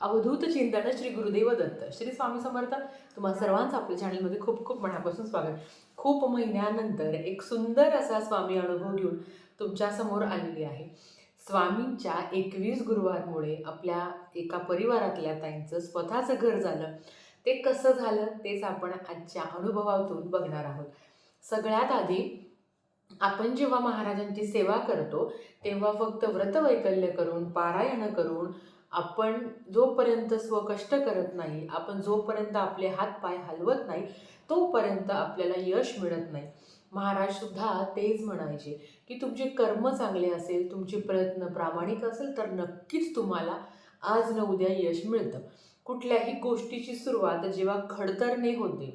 अवधूत चिंतन श्री गुरुदेव दत्त. श्री स्वामी समर्थ तुम्हा सर्वांचं आपल्या चॅनलमध्ये खूप खूप मनापासून स्वागत. खूप महिन्यानंतर एक सुंदर असा स्वामी अनुभव घेऊन तुमच्यासमोर आलेली आहे. स्वामींच्या एकवीस गुरुवारमुळे आपल्या एका परिवारातल्या ताईंचं स्वतःचं घर झालं. ते कसं झालं तेच आपण आजच्या अनुभवातून बघणार आहोत. सगळ्यात आधी आपण जेव्हा महाराजांची सेवा करतो तेव्हा फक्त व्रतवैकल्य करून पारायण करून आपण जोपर्यंत स्वकष्ट करत नाही आपण जोपर्यंत आपले हात पाय हलवत नाही तोपर्यंत आपल्याला यश मिळत नाही. महाराज सुद्धा तेच म्हणायचे की तुमचे कर्म चांगले असेल तुमचे प्रयत्न प्रामाणिक असेल तर नक्कीच तुम्हाला आज न उद्या यश मिळतं. कुठल्याही गोष्टीची सुरुवात जेव्हा खडतरने होते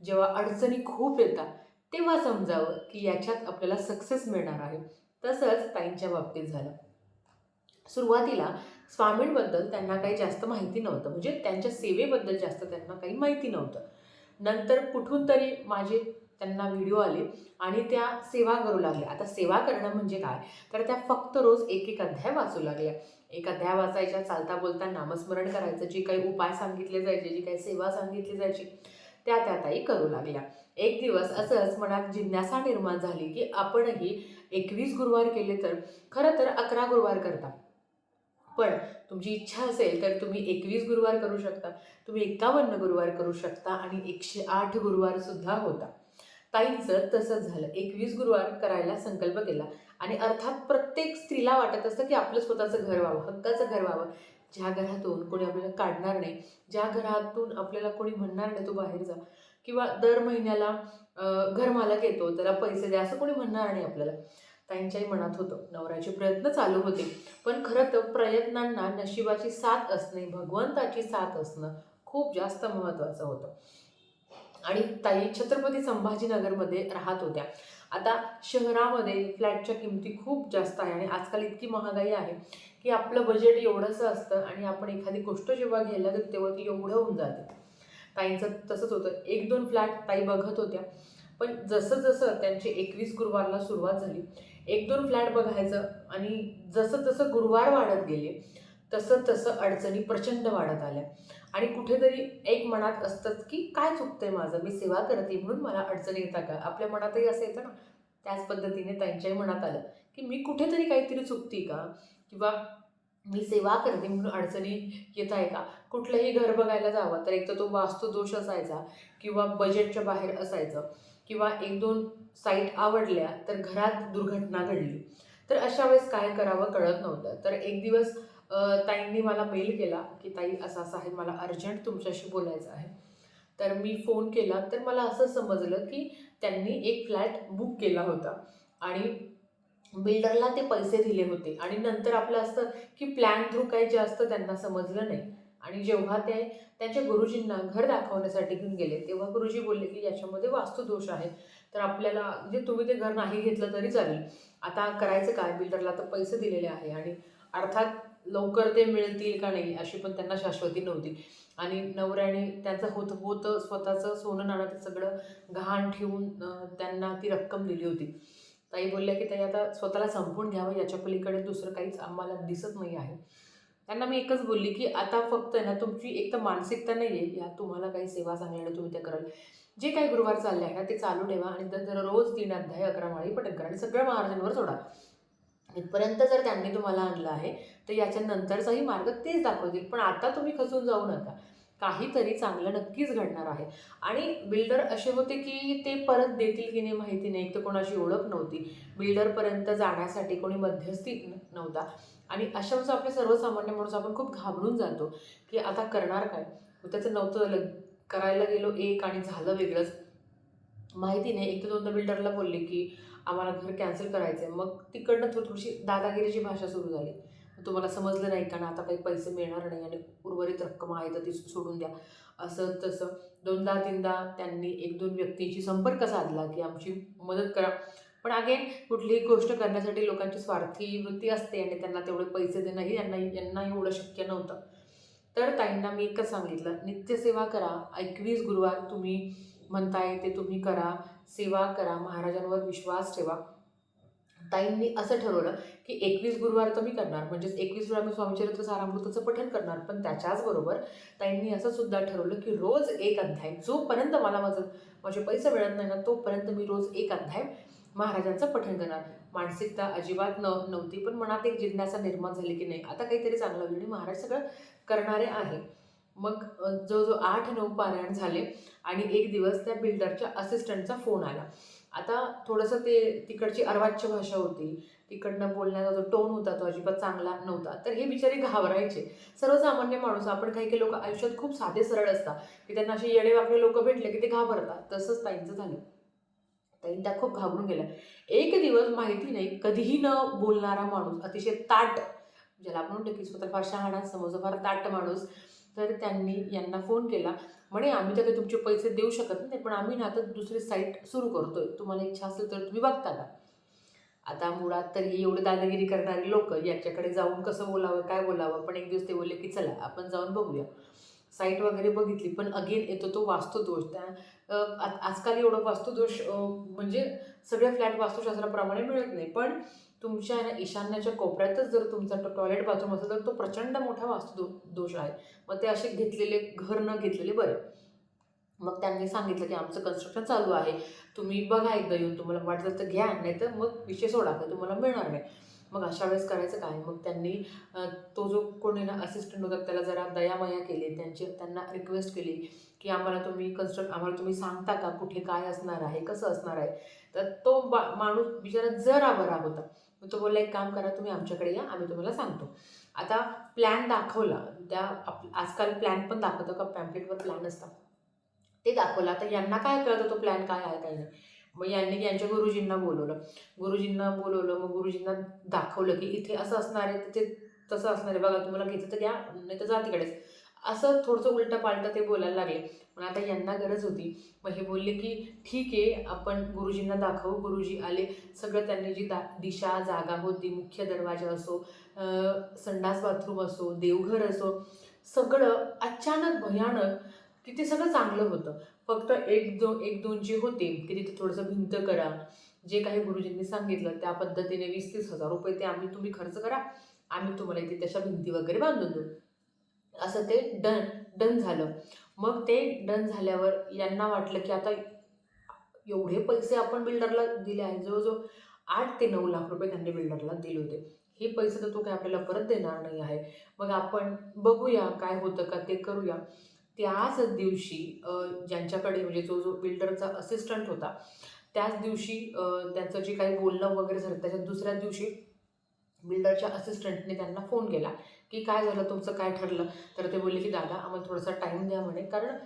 जेव्हा अडचणी खूप येतात तेव्हा समजावं की याच्यात आपल्याला सक्सेस मिळणार आहे. तसंच ताईंच्या बाबतीत झालं. सुरुवातीला स्वामींबद्दल त्यांना काही जास्त माहिती नव्हतं. म्हणजे त्यांच्या सेवेबद्दल जास्त त्यांना काही माहिती नव्हतं. नंतर कुठून तरी माझे त्यांना व्हिडिओ आले आणि त्या सेवा करू लागल्या. आता सेवा करणं म्हणजे काय? तर त्या फक्त रोज एक एक अध्याय वाचू लागल्या. एक अध्याय वाचायच्या चालता बोलता नामस्मरण करायचं जी काही उपाय सांगितले जायचे जी काही सेवा सांगितली जायची त्या त्या ताई करू लागल्या. एक दिवस असंच मनात जिज्ञासा निर्माण झाली की आपणही एकवीस गुरुवार केले तर खरं तर अकरा गुरुवार करता. पण तुमची इच्छा असेल तर तुम्ही एकवीस गुरुवार करू शकता. तुम्ही एकावन्न गुरुवार करू शकता आणि एकशे आठ गुरुवारसुद्धा होता. ताईंचं तसंच झालं. एकवीस गुरुवार करायला संकल्प केला. आणि अर्थात प्रत्येक स्त्रीला वाटत असतं की आपलं स्वतःचं घर व्हावं हक्काचं घर व्हावं. ज्या घरातून कोणी आपल्याला काढणार नाही ज्या घरातून आपल्याला कोणी म्हणणार नाही तू बाहेर जा. किंवा दर महिन्याला घरमालक येतो त्याला पैसे द्या असं कोणी म्हणणार नाही आपल्याला. ताईंच्याही मनात होतं. नवऱ्याचे प्रयत्न चालू होते. पण खरं तर प्रयत्नांना नशिबाची साथ असणे भगवंताची साथ असणं खूप जास्त महत्त्वाचं होतं. आणि ताई छत्रपती संभाजीनगरमध्ये राहत होत्या. आता शहरामध्ये फ्लॅटच्या किमती खूप जास्त आहे आणि आजकाल इतकी महागाई आहे की आपलं बजेट एवढंसं असतं आणि आपण एखादी गोष्ट जेव्हा घ्यायला तर तेव्हा ती एवढं होऊन जाते. ताईंचं तसंच होतं. एक दोन फ्लॅट ताई बघत होत्या. पण जसं जसं त्यांची एकवीस गुरुवारला सुरुवात झाली एक दोन फ्लॅट बघायचं आणि जसं जसं गुरुवार वाढत गेले तसं तसं अडचणी प्रचंड वाढत आल्या. आणि कुठेतरी एक मनात असतंच की काय चुकतंय माझं? मी सेवा करते म्हणून मला अडचणी येतात का? आपल्या मनातही असं येतं ना. त्याच पद्धतीने त्यांच्याही मनात आलं की मी कुठेतरी काहीतरी चुकते का? किंवा मी सेवा करते म्हणून अडचणी येत आहे का? कुठलंही घर बघायला जावं तर एक तर तो वास्तुदोष असायचा किंवा बजेटच्या बाहेर असायचं किंवा एक दोन साईट आवडल्या तर घरात दुर्घटना घडली. तर अशा वेळेस काय करावं कळत नव्हतं. तर एक दिवस ताईंनी मला मेल केला की ताई असं असं आहे मला अर्जंट तुमच्याशी बोलायचं आहे. तर मी फोन केला. तर मला असं समजलं की त्यांनी एक फ्लॅट बुक केला होता आणि बिल्डरला ते पैसे दिले होते. आणि नंतर आपलं असतं की प्लॅन थ्रू काही जास्त त्यांना समजलं नाही. आणि जेव्हा ते त्यांच्या गुरुजींना घर दाखवण्यासाठी घेऊन गेले तेव्हा गुरुजी बोलले की याच्यामध्ये वास्तुदोष आहे. तर आपल्याला म्हणजे तुम्ही ते घर नाही घेतलं तरी चालेल. आता करायचं काय? बिल्डरला तर पैसे दिलेले आहे आणि अर्थात लवकर ते मिळतील का नाही अशी पण त्यांना शाश्वती नव्हती. आणि नवऱ्याने त्यांचं होत होतं स्वतःचं सोनं नाणं ते सगळं घाण ठेवून त्यांना ती रक्कम दिली होती. ताई बोलल्या की ताई आता स्वतःला संपून घ्यावं याच्या पलीकडे दुसरं काहीच आम्हाला दिसत नाही आहे. त्यांना मी एकच बोलली की आता फक्त ना तुमची एक तर मानसिकता नाही आहे या तुम्हाला काही सेवा सांगण्याने तुम्ही त्या कराल जे काही गुरुवार चालले आहे ना ते चालू ठेवा आणि तर रोज तीन अध्याय अकरा माळी पटक करा आणि सगळं महाराजांवर सोडा. इथपर्यंत जर त्यांनी तुम्हाला आणलं आहे तर याच्या नंतरचाही मार्ग तेच दाखवतील. पण आता तुम्ही खचून जाऊ नका. काहीतरी चांगलं नक्कीच घडणार आहे. आणि बिल्डर असे होते की ते परत देतील की नाही माहिती नाही. एक तर कोणाची ओळख नव्हती. बिल्डरपर्यंत जाण्यासाठी कोणी मध्यस्थी नव्हता. आणि अशा वेळेस आपले सर्वसामान्य माणूस आपण खूप घाबरून जातो की आता करणार काय? त्याचं नव्हतं लग करायला गेलो एक आणि झालं वेगळंच. माहिती नाही. एक तर दोनदा बिल्डरला बोलले की आम्हाला घर कॅन्सल करायचं आहे मग तिकडनं थोडी थोडीशी दादागिरीची भाषा सुरू झाली. तुम्हाला समजलं नाही का ना आता काही पैसे मिळणार नाही आणि उर्वरित रक्कम आहे तर ती सोडून द्या. असं तसं दोनदा तीनदा त्यांनी एक दोन व्यक्तींशी संपर्क साधला की आमची मदत करा. पण अगेन कुठलीही गोष्ट करण्यासाठी लोकांची स्वार्थी वृत्ती असते आणि त्यांना तेवढे पैसे देणंही यांना यांना एवढं शक्य नव्हतं. तर ताईंना मी एकच सांगितलं नित्यसेवा करा. एकवीस गुरुवार तुम्ही म्हणताय ते तुम्ही करा. सेवा करा. महाराजांवर विश्वास ठेवा. ताईंनी असं ठरवलं की एकवीस गुरुवार तर मी करणार. म्हणजेच एकवीस गुरुवार मी स्वामीचरित्र सारामृताचं पठण करणार. पण त्याच्याचबरोबर ताईंनी असं सुद्धा ठरवलं की रोज एक अध्याय. जोपर्यंत मला माझं माझे पैसे मिळत नाही ना तोपर्यंत मी रोज एक अध्याय महाराजांचं पठण करणार. मानसिकता अजिबात न नव्हती पण मनात एक जिज्ञासा निर्माण झाली की नाही. आता काहीतरी चांगलं होईल आणि महाराज सगळं करणारे आहे. मग जवळजवळ आठ नऊ पारायण झाले आणि एक दिवस त्या बिल्डरच्या असिस्टंटचा फोन आला. आता थोडंसं ते तिकडची अर्वाच्य भाषा होती. तिकडनं बोलण्याचा जो टोन होता तो अजिबात चांगला नव्हता. तर हे बिचारे घाबरायचे. सर्वसामान्य माणूस आपण काही काही लोक आयुष्यात खूप साधे सरळ असतात. की त्यांना असे येडेवाकडे लोक भेटले की ते घाबरतात. तसंच ताईंचं झालं. ताईं त्या खूप घाबरून गेल्या. एक दिवस माहिती नाही कधीही न बोलणारा माणूस अतिशय ताट ज्याला आपण म्हणतो की स्वतः फार शहाणा समज फार ताट माणूस तर त्यांनी यांना फोन केला. म्हणे आम्ही तर काही तुमचे पैसे देऊ शकत नाही पण आम्ही ना आता दुसरी साईट सुरू करतोय. तुम्हाला इच्छा असेल तर तुम्ही बघता का आता मुळात तर ही एवढी दादागिरी करणारी लोक याच्याकडे जाऊन कसं बोलावं काय बोलावं? पण एक दिवस ते बोलले की चला आपण जाऊन बघूया. साईट वगैरे बघितली पण अगेन येतो तो वास्तुदोष. त्या आजकाल एवढं वास्तुदोष म्हणजे सगळ्या फ्लॅट वास्तुशास्त्राप्रमाणे मिळत नाही. पण तुमच्या ना ईशान्याच्या कोपऱ्यातच जर तुमचा टॉयलेट बाथरूम असेल तर तो प्रचंड मोठा वास्तू दो दोष आहे. मग ते असे घेतलेले घर न घेतलेले बरे. मग त्यांनी सांगितलं की आमचं कन्स्ट्रक्शन चालू आहे. तुम्ही बघा एकदा येऊन तुम्हाला वाटलं तर घ्या नाही तर मग विषय सोडा का तुम्हाला मिळणार नाही. मग अशा वेळेस करायचं काय? मग त्यांनी तो जो कोणी ना असिस्टंट होता त्याला जरा दयामया केली. त्यांची त्यांना रिक्वेस्ट केली की आम्हाला तुम्ही कन्स्ट्रक्ट आम्हाला तुम्ही सांगता का? कुठे काय असणार आहे? कसं असणार आहे? तर तो बा माणूस बिचारा जरा बरा होता. मग तो बोलला एक काम करा तुम्ही आमच्याकडे या आम्ही तुम्हाला सांगतो. आता प्लॅन दाखवला. त्या आप आजकाल प्लॅन पण दाखवतो का? पॅम्पलेटवर प्लॅन असतात. ते दाखवला. तर यांना काय कळतं तो प्लॅन काय आहे काय नाही? मग यांनी यांच्या गुरुजींना बोलवलं. गुरुजींना बोलवलं मग गुरुजींना दाखवलं की इथे असं असणार आहे तिथे तसं असणार आहे. बघा तुम्हाला घ्यायचं तर घ्या नाही तर जा तिकडेच. असं थोडंसं उलटं पालटं ते बोलायला लागले. पण आता यांना गरज होती. मग हे बोलले की ठीक आहे आपण गुरुजींना दाखवू. गुरुजी आले. सगळं त्यांनी जी दा दिशा जागा होती मुख्य दरवाजा असो संडास बाथरूम असो देवघर असो सगळं अचानक भयानक की ते सगळं चांगलं होतं. फक्त एक दोन एक दोन जे होते की तिथे थोडंसं भिंत करा. जे काही गुरुजींनी सांगितलं त्या पद्धतीने वीस तीस हजार रुपये ते आम्ही तुम्ही खर्च करा. आम्ही तुम्हाला इथे तशा भिंती वगैरे बांधून देऊ. असं ते डन डन झालं. मग ते डन झाल्यावर यांना वाटलं की आता एवढे पैसे आपण बिल्डरला दिले आहेत जवळजवळ आठ ते नऊ लाख रुपये त्यांनी बिल्डरला दिले होते. हे पैसे तर तो काय आपल्याला परत देणार नाही आहे. मग आपण बघूया काय होतं का ते करूया. त्याच दिवशी ज्यांच्याकडे म्हणजे जो जो बिल्डरचा असिस्टंट होता त्याच दिवशी त्यांचं जे काही बोलणं वगैरे झालं त्याच्या दुसऱ्या दिवशी बिल्डरच्या असिस्टंटने त्यांना फोन केला. की काय झालं तुमचं काय ठरलं? तर ते बोलले की दादा आम्हाला थोडासा टाईम द्या म्हणे. कारण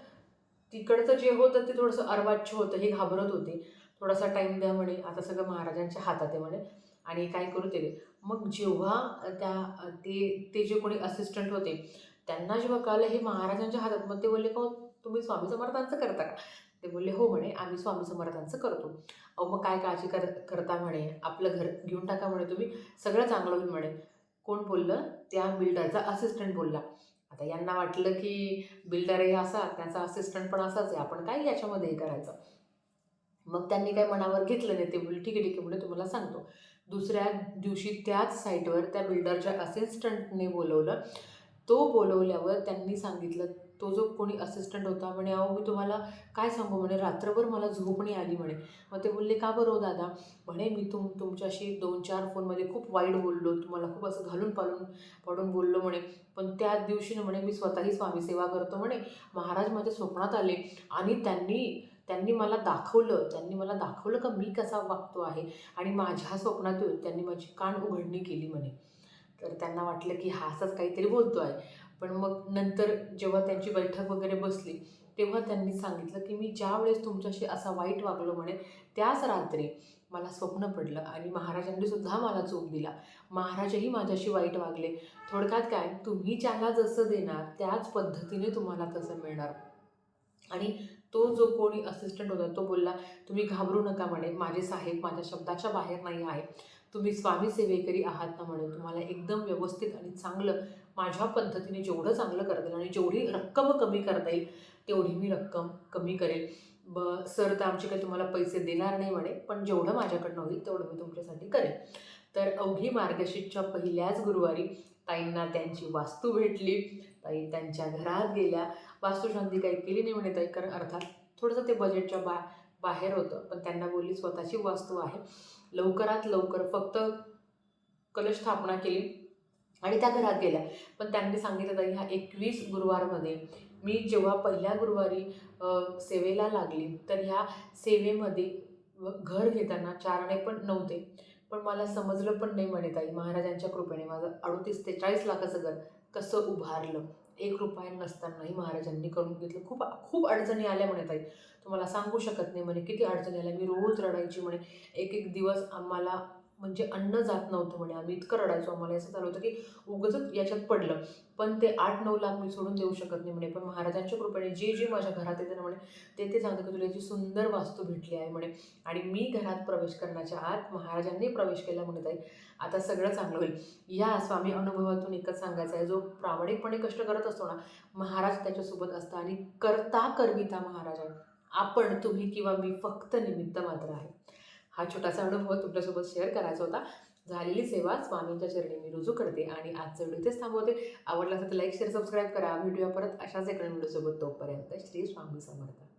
तिकडचं जे होतं ते थोडंसं अर्वाच्य होतं हे घाबरत होते. थोडासा टाईम द्या म्हणे. आता सगळं महाराजांच्या हातात आहे म्हणे. आणि काय करू ते मग जेव्हा त्या ते ते जे कोणी असिस्टंट होते त्यांना जेव्हा कळलं हे महाराजांच्या हातात मग ते बोलले का तुम्ही स्वामी समर्थांचं करता का? ते बोलले हो म्हणे आम्ही स्वामी समर्थांचं करतो. अहो मग काय काळजी कर करता म्हणे. आपलं घर घेऊन टाका म्हणे तुम्ही. सगळं चांगलं होईल म्हणे. कोण बोललं? त्या बिल्डरचा असिस्टंट बोलला. आता यांना वाटलं की बिल्डर हे असा त्याचा असिस्टंट पण असाच आहे. आपण काय याच्यामध्ये हे करायचं? मग त्यांनी काय मनावर घेतलं नाही. ते बोल ठीक आहे ठीक आहे. म्हणजे तुम्हाला सांगतो. दुसऱ्या दिवशी त्याच साईटवर त्या बिल्डरच्या असिस्टंटने बोलवलं. तो बोलवल्यावर त्यांनी सांगितलं तो जो कोणी असिस्टंट होता म्हणे अहो मी तुम्हाला काय सांगू? म्हणे रात्रभर मला झोप नाही आली म्हणे. मग ते बोलले का बरं हो दादा? म्हणे मी तुम तुमच्याशी दोन चार फोनमध्ये खूप वाईट बोललो तुम्हाला खूप असं घालून पालून पडून बोललो म्हणे. पण त्या दिवशी म्हणे मी स्वतःही स्वामी सेवा करतो म्हणे. महाराज माझ्या स्वप्नात आले आणि त्यांनी त्यांनी मला दाखवलं त्यांनी मला दाखवलं का मी कसा वागतो आहे. आणि माझ्या स्वप्नात त्यांनी माझी कान उघडणी केली म्हणे. तर त्यांना वाटलं की हा असाच काहीतरी बोलतो आहे. पण मग नंतर जेव्हा त्यांची बैठक वगैरे बसली तेव्हा त्यांनी सांगितलं की मी ज्या वेळेस तुमच्याशी असा वाईट वागलो म्हणे त्याच रात्री मला स्वप्न पडलं आणि महाराजांनी सुद्धा मला चूक दिला. महाराजही माझ्याशी वाईट वागले. थोडक्यात काय तुम्ही ज्याला जसं देणार त्याच पद्धतीने तुम्हाला तसं मिळणार. आणि तो जो कोणी असिस्टंट होता तो बोलला तुम्ही घाबरू नका म्हणे माझे साहेब माझ्या शब्दाच्या बाहेर नाही आहे. तुम्ही स्वामी सेवेकरी आहात ना म्हणे तुम्हाला एकदम व्यवस्थित आणि चांगलं माझ्या पद्धतीने जेवढं चांगलं करता येईल आणि जेवढी रक्कम कमी करता येईल तेवढी मी रक्कम कमी करेल. ब सर तर आमचे काही तुम्हाला पैसे देणार नाही म्हणे पण जेवढं माझ्याकडनं होईल तेवढं मी तुमच्यासाठी करेन तर अवघी मार्गशीर्षच्या पहिल्याच गुरुवारी ताईंना त्यांची वास्तू भेटली. ताई त्यांच्या घरात गेल्या. वास्तुशांती काही केली नाही म्हणे ताई कारण अर्थात थोडंसं ते बजेटच्या बा बाहेर होतं. पण त्यांना बोलली स्वतःची वास्तू आहे. लवकरात लवकर फक्त कलश स्थापना केली आणि त्या घरात गेल्या. पण त्यांनी सांगितलं तर ह्या एकवीस गुरुवारमध्ये मी जेव्हा पहिल्या गुरुवारी सेवेला लागली तर ह्या सेवेमध्ये व घर घेताना चारणे पण नव्हते. पण मला समजलं पण नाही म्हणे ताई महाराजांच्या कृपेने माझं अडतीस ते चाळीस लाखाचं घर कसं उभारलं. एक रुपया नसतानाही महाराजांनी करून घेतलं. खूप खूप अडचणी आल्या म्हणे ताई. तुम्हाला सांगू शकत नाही म्हणे किती अडचणी आल्या. मी रोज रडायची म्हणे. एक एक दिवस आम्हाला म्हणजे अन्न जात नव्हतं म्हणे. आम्ही इतकं रडायचो आम्हाला. असं झालं होतं की उगच याच्यात पडलं. पण ते आठ नऊ लाख मी सोडून देऊ शकत नाही म्हणे. पण महाराजांच्या कृपेने जे जे माझ्या घरात येते ना म्हणे ते ते सांगतं की तुला याची सुंदर वास्तू भेटली आहे म्हणे. आणि मी घरात प्रवेश करण्याच्या आत महाराजांनी प्रवेश केला म्हणत आहे आता सगळं चांगलं होईल. या स्वामी अनुभवातून एकच सांगायचं आहे. जो प्रामाणिकपणे कष्ट करत असतो ना महाराज त्याच्यासोबत असता आणि करता करविता महाराज आपण तुम्ही किंवा मी फक्त निमित्त मात्र आहे. हा छोटासा अनुभव तुमच्यासोबत शेअर करायचा होता. झालेली सेवा स्वामींच्या चरणी मी रुजू करते आणि आजचं व्हिडिओ इथेच थांबवते. आवडला असेल तर लाईक शेअर सबस्क्राईब करा. व्हिडिओ परत अशाच एका व्हिडिओसोबत. तोपर्यंत श्री स्वामी समर्थ.